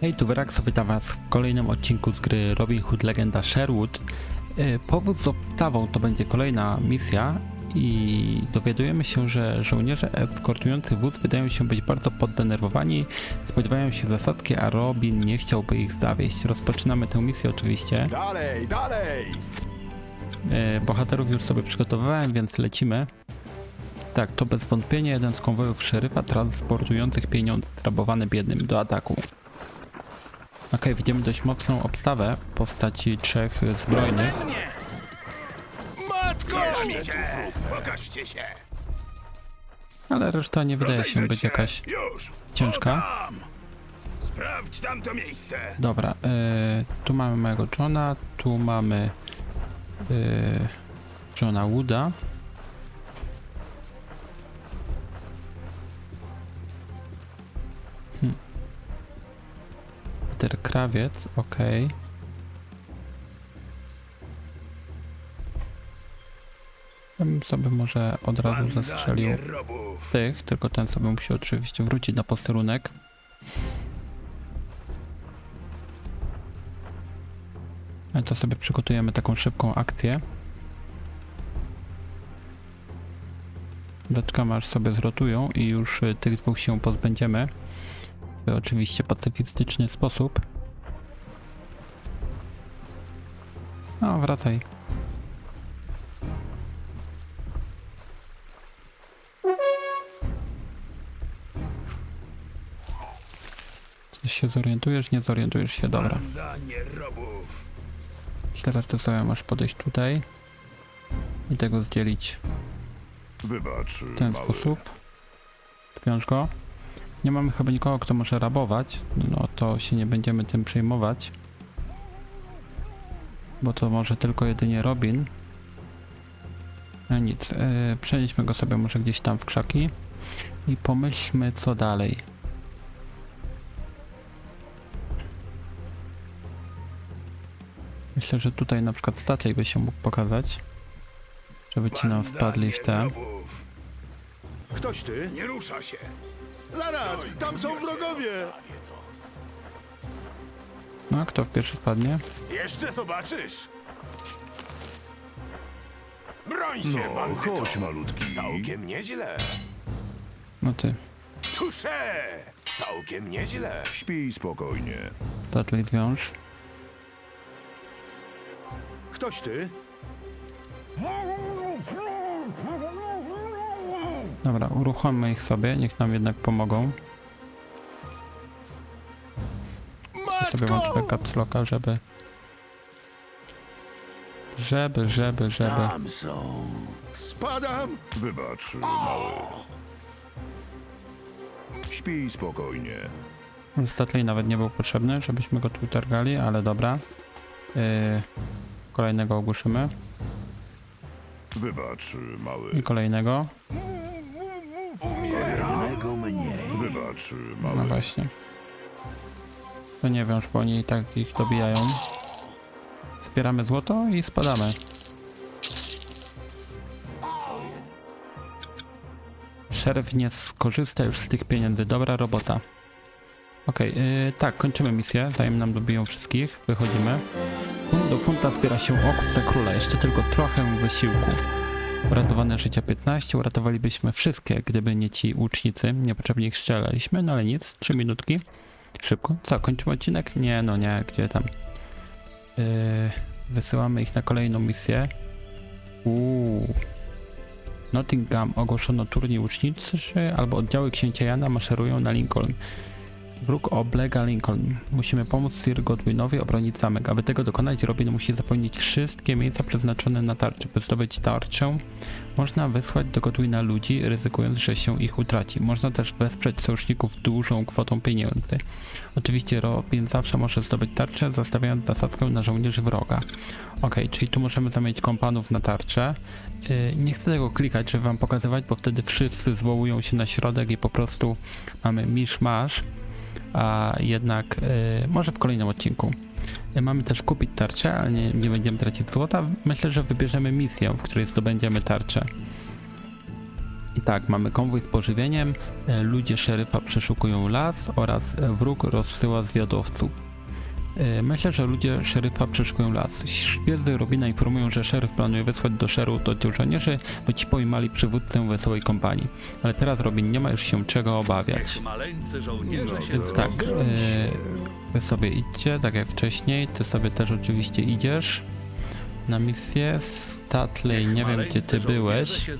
Hej, tu Veraxo, witam was w kolejnym odcinku z gry Robin Hood Legenda Sherwood. E, Powód z obstawą to będzie kolejna misja i dowiadujemy się, że żołnierze eskortujący wóz wydają się być bardzo poddenerwowani, spodziewają się zasadzki, a Robin nie chciałby ich zawieść. Rozpoczynamy tę misję oczywiście. Dalej, dalej! E, Bohaterów już sobie przygotowałem, więc lecimy. Tak, to bez wątpienia jeden z konwojów szeryfa transportujących pieniądze zrabowane biednym do ataku. Okej, widzimy dość mocną obstawę w postaci trzech zbrojnych. Matko! Pokażcie się! Ale reszta nie wydaje się być jakaś ciężka. Sprawdź tamto miejsce! Dobra, y, tu mamy mojego Johna, tu mamy y, Johna Wooda. Peter Krawiec, okej. Ja bym sobie może od razu zastrzelił tych, tylko ten sobie musi oczywiście wrócić na posterunek. Ale to sobie przygotujemy taką szybką akcję. Zaczekamy aż sobie zrotują i już y, tych dwóch się pozbędziemy. W oczywiście pacyfistyczny sposób. No, wracaj. Coś się zorientujesz? Nie zorientujesz się, dobra. Teraz to sobie masz podejść tutaj i tego zdzielić Wybacz, w ten sposób. Wiąż go. Nie mamy chyba nikogo, kto może rabować, no to się nie będziemy tym przejmować. Bo to może tylko jedynie Robin. No nic, yy, przenieśmy go sobie może gdzieś tam w krzaki i pomyślmy co dalej. Myślę, że tutaj na przykład statek by się mógł pokazać. Żeby ci nam wpadli w te. Ktoś ty? Nie rusza się! Zaraz, tam są wrogowie! No, kto w pierwszy wpadnie? Jeszcze zobaczysz! Broń się, No, bandyto! chodź malutki. Całkiem nieźle! No ty. Tusze! Całkiem nieźle! Śpij spokojnie. Satelit wiąż. Ktoś ty? Dobra, uruchommy ich sobie, niech nam jednak pomogą. Ja sobie włączymy caps locka, żeby... Żeby, żeby, żeby... Spadam! Wybacz, mały. Śpij spokojnie. Statli nawet nie był potrzebny, żebyśmy go tu targali, ale dobra. Yy, kolejnego ogłuszymy. Wybacz, mały. I kolejnego. Wybacz, No mały. właśnie. To nie wiąż, bo oni i tak ich dobijają. Zbieramy złoto i spadamy. Szeryf nie skorzysta już z tych pieniędzy. Dobra robota. Okej, yy, tak, kończymy misję, zanim nam dobiją wszystkich. Wychodzimy. Do funta zbiera się okup za króla. Jeszcze tylko trochę wysiłku. Uratowane życia 15. Uratowalibyśmy wszystkie, gdyby nie ci łucznicy. Niepotrzebnie ich strzelaliśmy, no ale nic. 3 minutki. Szybko. Co, kończymy odcinek? Nie, no nie, gdzie tam. Yy, wysyłamy ich na kolejną misję. Uuu. Nottingham ogłoszono turniej łuczniczy, albo oddziały księcia Jana maszerują na Lincoln. Wróg oblega Lincoln. Musimy pomóc Sir Godwinowi obronić zamek. Aby tego dokonać, Robin musi zapełnić wszystkie miejsca przeznaczone na tarczę. By zdobyć tarczę, można wysłać do Godwina ludzi, ryzykując, że się ich utraci. Można też wesprzeć sojuszników dużą kwotą pieniędzy. Oczywiście Robin zawsze może zdobyć tarczę, zastawiając zasadzkę na żołnierzy wroga. Ok, czyli tu możemy zamienić kompanów na tarczę. Yy, nie chcę tego klikać, żeby wam pokazywać, bo wtedy wszyscy zwołują się na środek i po prostu mamy misz-masz a jednak y, może w kolejnym odcinku. Y, mamy też kupić tarczę, ale nie, nie będziemy tracić złota. Myślę, że wybierzemy misję, w której zdobędziemy tarczę. I tak, mamy konwój z pożywieniem, e, ludzie szeryfa przeszukują las oraz wróg rozsyła zwiadowców. E, Myślę, że ludzie szeryfa przeszukują las. Szpiedy Robina informują, że szeryf planuje wysłać do szeru do żołnierzy, by ci pojmali przywódcę wesołej kompanii. Ale teraz Robin nie ma już się czego obawiać. Więc tak, e, wy sobie idźcie, tak jak wcześniej, ty sobie też oczywiście idziesz na misję. Statley, nie wiem gdzie ty byłeś,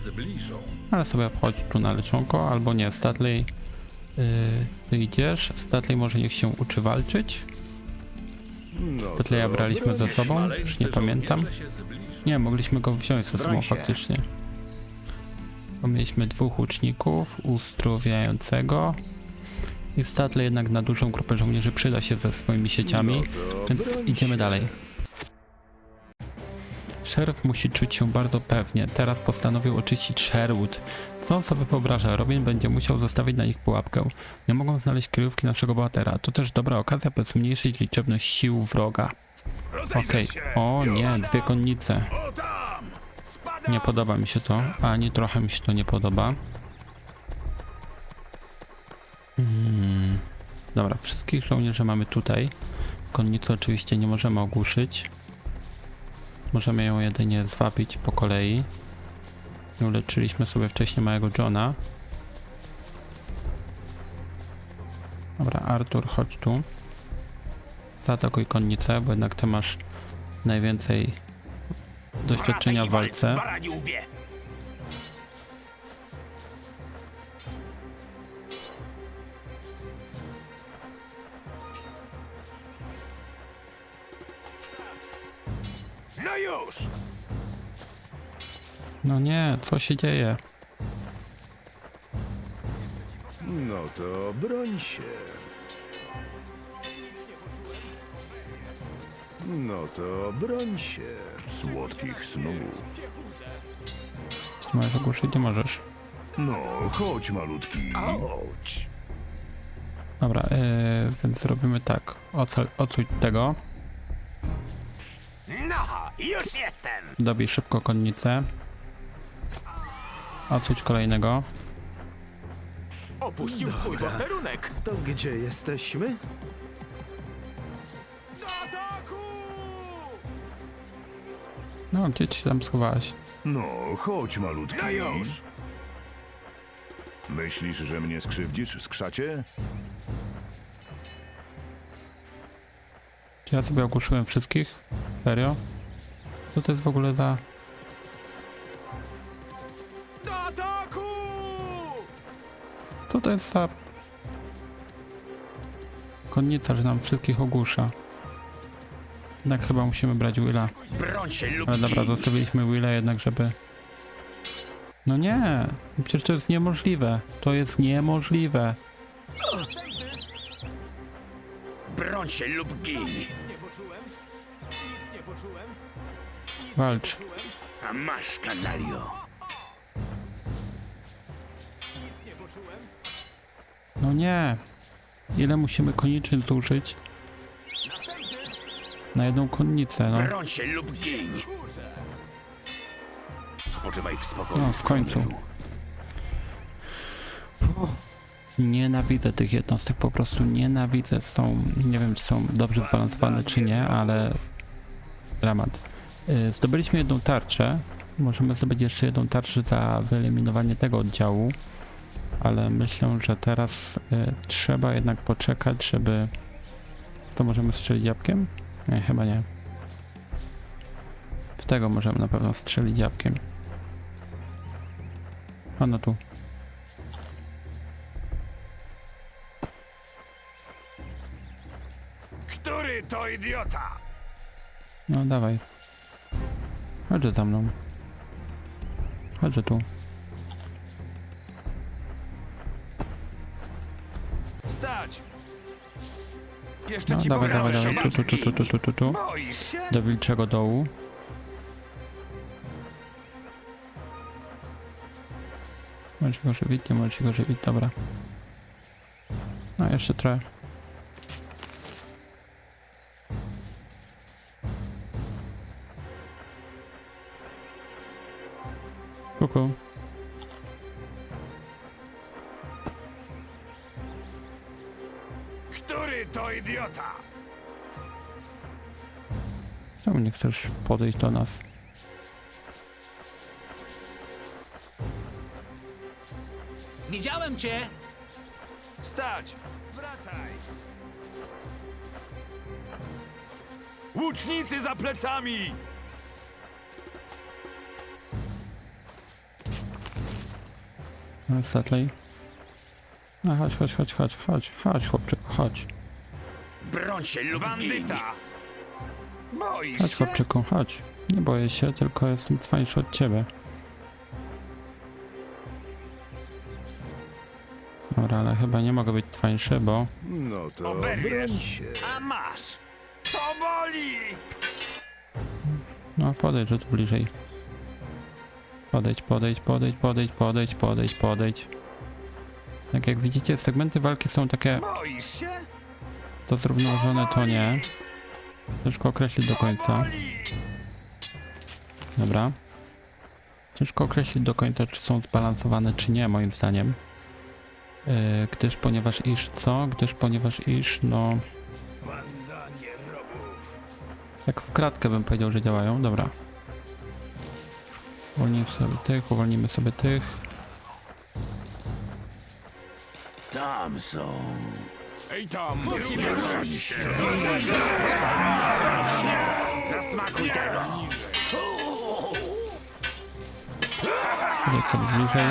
ale sobie wchodź tu na leczonko, albo nie, Statley, yy, ty idziesz, Statley może niech się uczy walczyć. No Statleya braliśmy ze sobą, już nie pamiętam. Nie, mogliśmy go wziąć ze sobą faktycznie. Bo mieliśmy dwóch łuczników, uzdrowiającego. I Statley jednak na dużą grupę żołnierzy przyda się ze swoimi sieciami, więc idziemy dalej. Szeryf musi czuć się bardzo pewnie. Teraz postanowił oczyścić Sherwood. Co on sobie wyobraża? Robin będzie musiał zostawić na nich pułapkę. Nie mogą znaleźć kryjówki naszego bohatera. To też dobra okazja, by zmniejszyć liczebność sił wroga. Okej. się. O nie, dwie konnice. Nie podoba mi się to, ani trochę mi się to nie podoba. Hmm. Dobra, wszystkich żołnierzy mamy tutaj. Konnicy oczywiście nie możemy ogłuszyć. Możemy ją jedynie zwabić po kolei. Uleczyliśmy sobie wcześniej małego Johna. Dobra, Artur, chodź tu. Zaatakuj konnicę, bo jednak ty masz najwięcej doświadczenia w walce. No nie, co się dzieje? No to broń się. No to broń się. Słodkich snów. Możesz ogłuszyć? Nie możesz. No, chodź malutki. Chodź! Dobra, yy, więc robimy tak. Ocal, ocuć tego. No, już jestem! Dobij szybko konnicę. Ocuć kolejnego. Opuścił swój posterunek! To gdzie jesteśmy? Do ataku! No, gdzie ci się tam schowałeś? No, chodź malutki. No już! Myślisz, że mnie skrzywdzisz, skrzacie? Czy ja sobie ogłuszyłem wszystkich? Serio? Co to jest w ogóle za... Co to jest za... Konnica, że nam wszystkich ogłusza. Jednak chyba musimy brać Willa. Broń się lub Ale dobra, zostawiliśmy Willa jednak, żeby... No nie, przecież to jest niemożliwe. To jest niemożliwe. Broń się lub gin! Walcz. A masz, kanalio! No nie. Ile musimy konicznie zużyć? Na jedną konnicę, no. Broń się lub gin! Spoczywaj w spokoju. No, w końcu. Nienawidzę tych jednostek, po prostu nienawidzę. Są, nie wiem, czy są dobrze zbalansowane, czy nie, ale dramat. Y, Zdobyliśmy jedną tarczę. Możemy zdobyć jeszcze jedną tarczę za wyeliminowanie tego oddziału, ale myślę, że teraz y, trzeba jednak poczekać, żeby. To możemy strzelić jabłkiem? Nie, chyba nie. W tego możemy na pewno strzelić jabłkiem. Ono tu. Który to idiota? No dawaj. Chodź za mną. Chodź tu. Jeszcze No ci dawaj, pokażę, dawaj, dawaj. Tu, tu, tu, tu, tu, tu, tu, tu. Boisz się? Do wilczego dołu. Możesz go żywić, nie możesz go żywić, dobra. No jeszcze trochę. Kuku. Czemu nie chcesz podejść do nas? Widziałem cię! Stać! Wracaj! Łucznicy za plecami! No, Statley? No chodź, chodź, chodź, chodź, chodź, chodź chłopczyku, chodź. Broń się lub Bandyta! Boisz Chodź się? chłopczyku, chodź. Nie boję się, tylko jestem cwańszy od ciebie. Dobra, ale chyba nie mogę być cwańszy, bo... No to Oberwiesz. broń się. A masz! To boli! No podejdź tu bliżej. Podejdź, podejdź, podejdź, podejdź, podejdź, podejdź, podejdź. Tak jak widzicie, segmenty walki są takie Boisz się? to zrównoważone, to nie. Ciężko określić do końca. Dobra. Ciężko określić do końca, czy są zbalansowane, czy nie, moim zdaniem. Yy, gdyż ponieważ iż co? Gdyż ponieważ iż, no... Jak w kratkę bym powiedział, że działają. Dobra. Uwolnimy sobie tych, uwolnimy sobie tych. Tam są. Ej tam! Broń się! Zasmakuj tego! Sobie bliżej.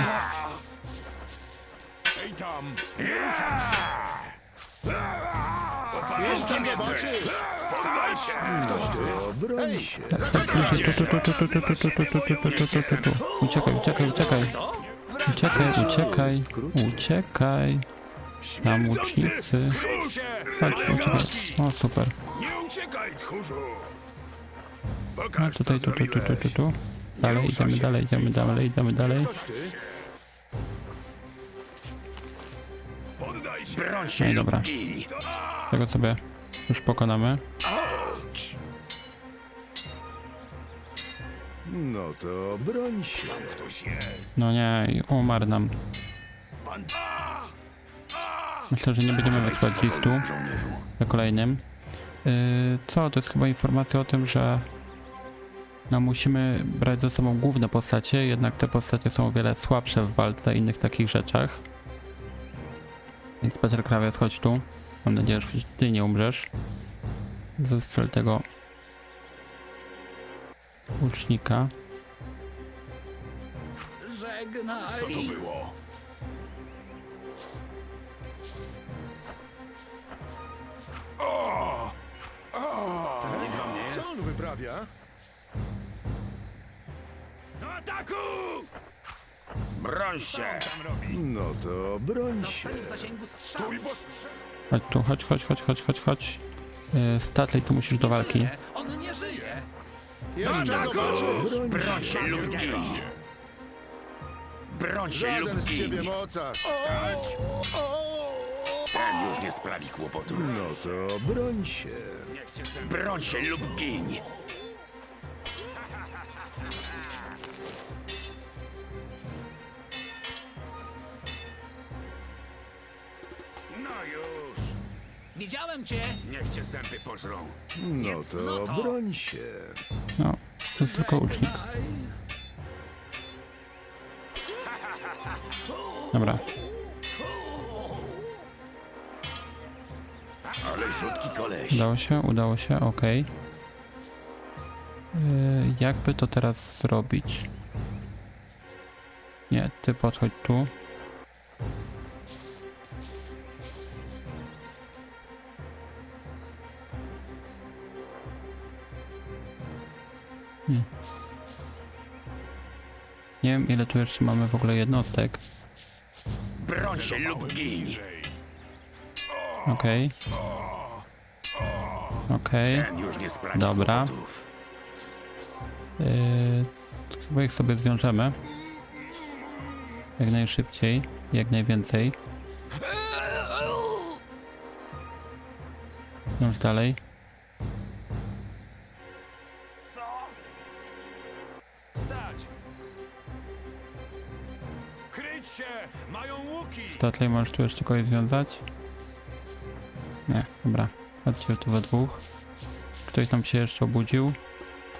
Ej tam! Kim jesteś? Wstawaj się! To broń się. Bliżej, tu, tu, tu, tu, tu, tu, tu, tu, tu, tu, tu, tu, tu, tu, tu. Uciekaj, uciekaj, uciekaj. Uciekaj, uciekaj, uciekaj. Tam łucznicy. Się! Chodź, uciekaj. O, super. Nie uciekaj, tchórzu! No tutaj, tu, tu, tu, tu, tu, tu. Dalej, idziemy dalej, idziemy dalej, idziemy dalej. No i dobra. Tego sobie już pokonamy. No to broń się. Ktoś jest! No nie, umarł nam. Myślę, że nie będziemy wysłać listu na kolejnym. Yy, co? To jest chyba informacja o tym, że no musimy brać ze sobą główne postacie, jednak te postacie są o wiele słabsze w walce i innych takich rzeczach. Więc Peter Krawiec, chodź tu. Mam nadzieję, że choć ty nie umrzesz. Zestrzel tego łucznika. Żegnaj! Co to było? Co on wyprawia? Do ataku! Broń się! tam robi? No to broń się. Zostań w zasięgu strzału! Stój, bo strzel... Chodź tu, chodź, chodź, chodź, chodź, chodź, chodź. Yy, Statley, tu musisz do walki. żyje. On nie żyje! Jeszcze zobaczysz. Broń się. się! Broń się Żaden z ciebie mocarz. Ten już nie sprawi kłopotu. No to broń się. Broń się lub gin! No już! Widziałem cię! Niech cię sępy pożrą. No no to broń się. No, to jest tylko łucznik. Dobra. Ale rzutki koleś. Udało się, udało się, ok. Yy, jakby to teraz zrobić? Nie, ty podchodź tu. Hmm. Nie wiem ile tu jeszcze mamy w ogóle jednostek. Broń się lub gin! Okej. Okej. Ten już nie sprawi Dobra. kłopotów. Yy, chyba ich sobie zwiążemy. Jak najszybciej, jak najwięcej. Już dalej. Co? Stać! Kryć się! Mają łuki! Statley, możesz tu jeszcze kogoś związać? Nie, dobra. Chodźcie tu we dwóch. Ktoś tam się jeszcze obudził?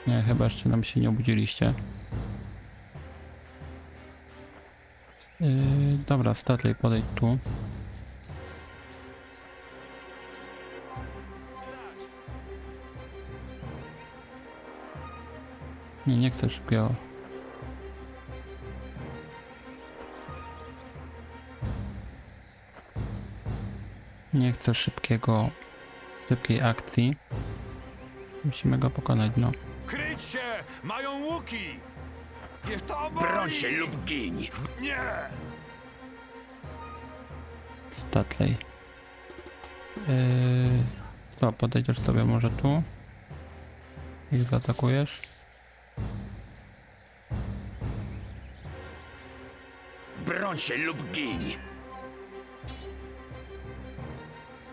Nie, chyba jeszcze nam się nie obudziliście. Yy, dobra, Statley, podejdź tu. Nie, nie chcę szybkiego. Nie chcę szybkiego, szybkiej akcji. Musimy go pokonać, no. Kryć się! Mają łuki! Jest to Broń się lub gin. Nie! Statley. Yy, co, podejdziesz sobie może tu? I zaatakujesz? Broń się lub gin.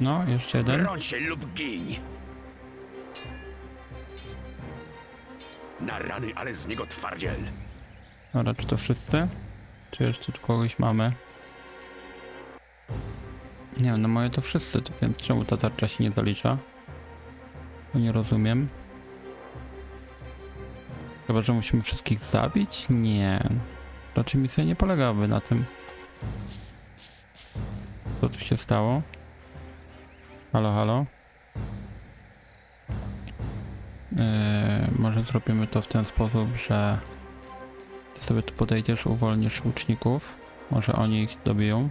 No, jeszcze jeden. Broń się lub gin. Na rany, ale z niego twardziel. Dobra, czy to wszyscy? Czy jeszcze tu kogoś mamy? Nie, no moje to wszyscy, więc czemu ta tarcza się nie zalicza? To nie rozumiem. Chyba, że musimy wszystkich zabić? Nie. Raczej misja nie polegałaby na tym. Co tu się stało? Halo, halo? Yy, może zrobimy to w ten sposób, że ty sobie tu podejdziesz, uwolnisz łuczników. Może oni ich dobiją.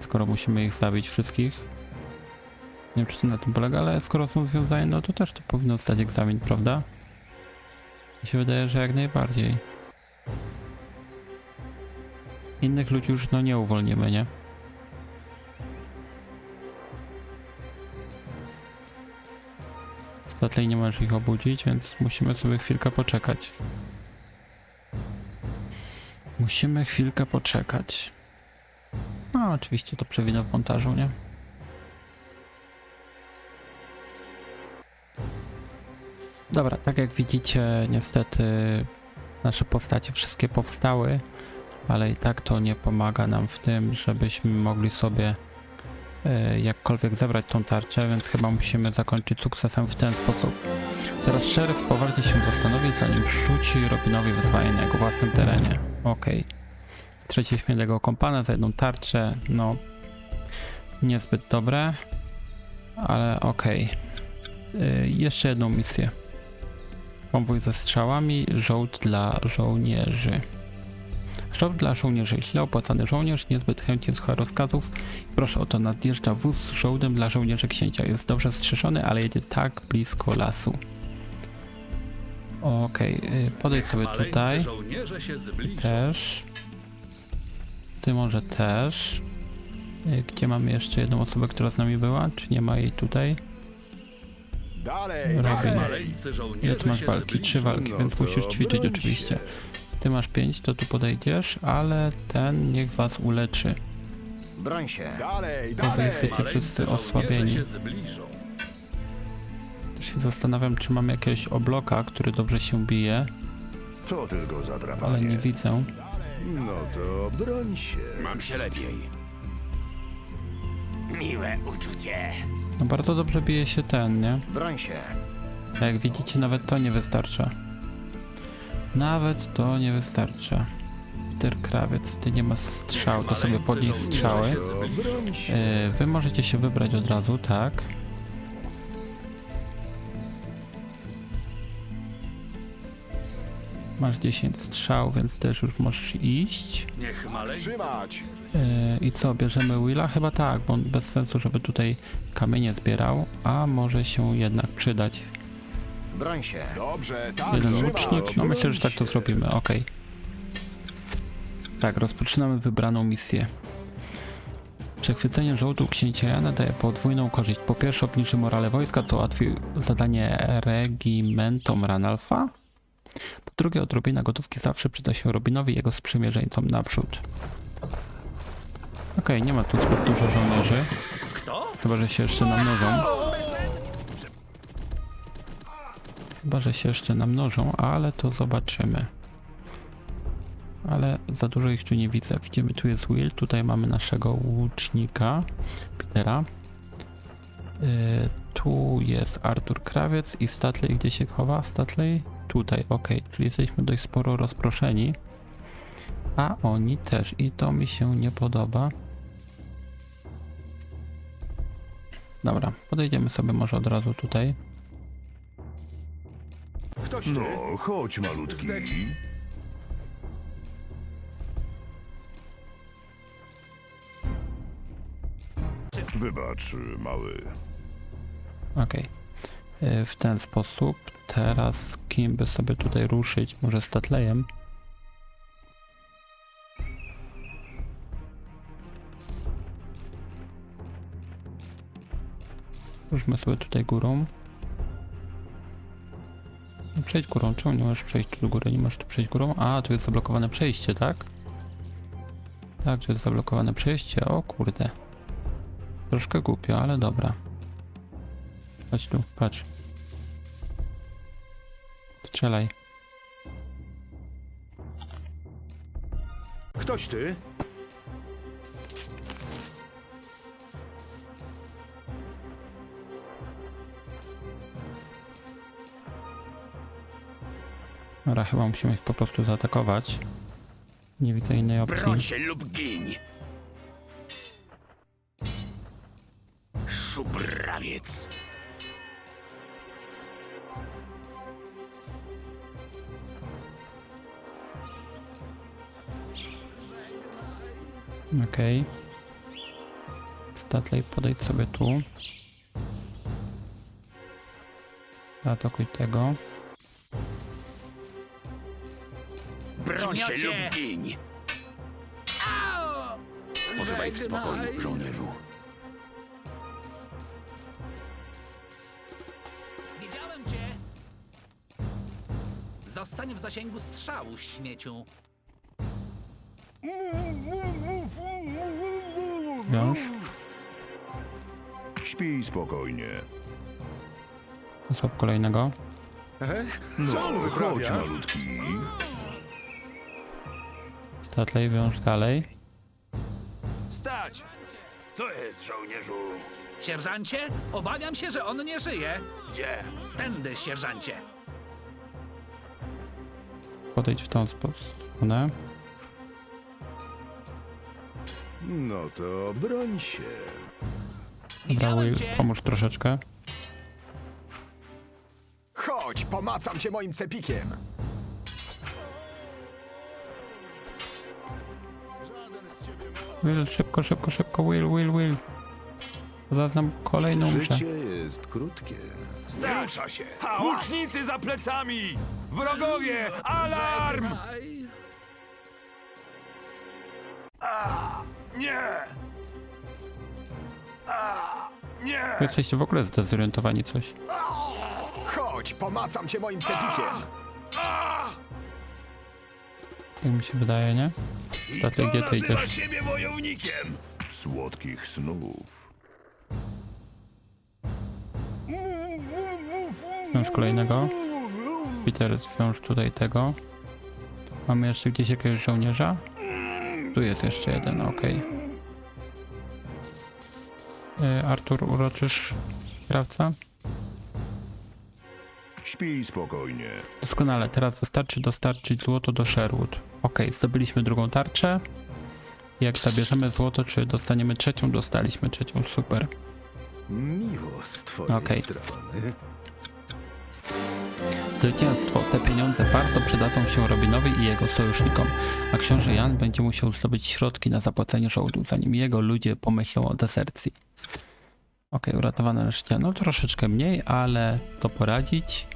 Skoro musimy ich zabić wszystkich. Nie wiem, czy to na tym polega, ale skoro są związani, no to też to powinno stać egzamin, prawda? Mi się wydaje, że jak najbardziej. Innych ludzi już no nie uwolnimy, nie? Statley nie możesz ich obudzić, więc musimy sobie chwilkę poczekać. Musimy chwilkę poczekać. No, oczywiście to przewinę w montażu, nie? Dobra, tak jak widzicie, niestety nasze postacie wszystkie powstały, ale i tak to nie pomaga nam w tym, żebyśmy mogli sobie jakkolwiek zebrać tą tarczę, więc chyba musimy zakończyć sukcesem w ten sposób. Teraz szeryf poważnie się zastanowi, zanim rzuci Robinowi wyzwanie na jego własnym terenie. Okej. Trzecie świętego kompana za jedną tarczę, no niezbyt dobre, ale okej. Y, jeszcze jedną misję. Konwój ze strzałami, żołd dla żołnierzy. Żołd dla żołnierzy. Źle opłacany żołnierz, niezbyt chętnie słucha rozkazów. Proszę o to, nadjeżdża wóz z żołdem dla żołnierzy księcia. Jest dobrze strzeżony, ale jedzie tak blisko lasu. Okej, y, podejdź sobie tutaj. Też. Ty może też. Y, Gdzie mamy jeszcze jedną osobę, która z nami była? Czy nie ma jej tutaj? Żołnierze Ile ty masz walki? Trzy walki, No więc to musisz ćwiczyć oczywiście. Ty masz pięć, to tu podejdziesz, ale ten niech was uleczy. Broń się. Dalej, Bo wy dalej. jesteście wszyscy osłabieni. się zbliżą. Też się zastanawiam, czy mam jakiegoś obloka, który dobrze się bije, To tylko zadrapanie. ale nie widzę. No to broń się. Mam się lepiej. Miłe uczucie. No bardzo dobrze bije się ten, nie? Broń się. A jak widzicie, nawet to nie wystarcza. Nawet to nie wystarcza. Peter Krawiec, ty nie masz strzał, to sobie podnieś strzały. Yy, Wy możecie się wybrać od razu, tak? Masz 10 strzał, więc też już możesz iść. Niech maleńcy Trzymać. Yy, I co, bierzemy Willa? Chyba tak, bo on bez sensu, żeby tutaj kamienie zbierał, a może się jednak przydać. Broń się. Dobrze, tak, Jeden łucznik? No myślę, że tak to zrobimy, okej. Tak, rozpoczynamy wybraną misję. Przechwycenie żołdu księcia Jana daje podwójną korzyść. Po pierwsze obniży morale wojska, co ułatwi zadanie regimentom Ranalfa. Po drugie odrobina gotówki zawsze przyda się Robinowi i jego sprzymierzeńcom naprzód. Okej, nie ma tu zbyt dużo żołnierzy. Kto? Chyba, że się jeszcze namnożą. Chyba, że się jeszcze namnożą, ale to zobaczymy. Ale za dużo ich tu nie widzę. Widzimy, tu jest Will, tutaj mamy naszego łucznika, Petera. Y, tu jest Artur Krawiec i Statley gdzie się chowa? Statley? Tutaj, ok, czyli jesteśmy dość sporo rozproszeni. A oni też i to mi się nie podoba. Dobra, podejdziemy sobie może od razu tutaj. Ktoś ty? No, chodź malutki. Wybacz, mały. Okej. Y, W ten sposób. Teraz kim by sobie tutaj ruszyć? Może Statleyem? Ruszmy sobie tutaj górą. Przejdź górą, czemu nie możesz przejść tu do góry? Nie możesz tu przejść górą? A, tu jest zablokowane przejście, tak? Tak, tu jest zablokowane przejście, o kurde. Troszkę głupio, ale dobra. Chodź tu, patrz. Strzelaj. Ktoś ty? Dobra, chyba musimy ich po prostu zaatakować. Nie widzę innej opcji. Broń się lub giń. Szubrawiec. Okej. Statley, podejdź sobie tu. Zaatakuj tego. Się Gniocie. lub giń. Au! Spoczywaj w spokoju, Żegnaj. żołnierzu. Widziałem cię! Zostań w zasięgu strzału, śmieciu. Wiąż. Śpij spokojnie. Osłab kolejnego. Co on Chodź malutki. Statley, wiąż dalej. Stać! Co jest, żołnierzu? Sierżancie, obawiam się, że on nie żyje. Gdzie? Tędy, sierżancie. Podejdź w tą stronę. No to broń się. Widziałem cię! pomóż troszeczkę. Chodź, pomacam cię moim cepikiem. Will, szybko, szybko, szybko, Will, Will, Will. Zaznam kolejną muszę. Życie jest krótkie. Rusza się. Łucznicy za plecami! Wrogowie! Alarm! Żegnaj. Nie! A, nie! Jesteście w ogóle zdezorientowani coś. Chodź, pomacam cię moim cepikiem. Tak mi się wydaje, nie? To gdzie ty idziesz? siebie wojownikiem! Słodkich snów. Wiąż kolejnego. Peter, zwiąż tutaj tego. Mamy jeszcze gdzieś jakiegoś żołnierza? Tu jest jeszcze jeden, okej. E, Artur, uroczysz krawca? Śpij spokojnie. Doskonale, teraz wystarczy dostarczyć złoto do Sherwood. Okej, zdobyliśmy drugą tarczę. Jak zabierzemy złoto, czy dostaniemy trzecią? Dostaliśmy trzecią, super. Miło z twojej Okej. strony. Zwycięstwo. Te pieniądze bardzo przydadzą się Robinowi i jego sojusznikom, a książę Jan będzie musiał zdobyć środki na zapłacenie żołdu, zanim jego ludzie pomyślą o desercji. Okej, uratowane życie. No troszeczkę mniej, ale to poradzić.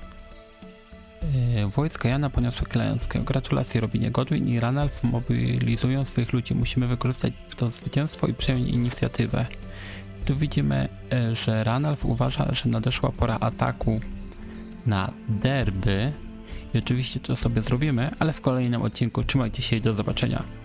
Yy, wojska Jana poniosły klęskę. Gratulacje Robinie Godwin i Ranulf mobilizują swoich ludzi. Musimy wykorzystać to zwycięstwo i przejąć inicjatywę. Tu widzimy, e, że Ranulf uważa, że nadeszła pora ataku na derby. I oczywiście to sobie zrobimy, ale w kolejnym odcinku. Trzymajcie się i do zobaczenia.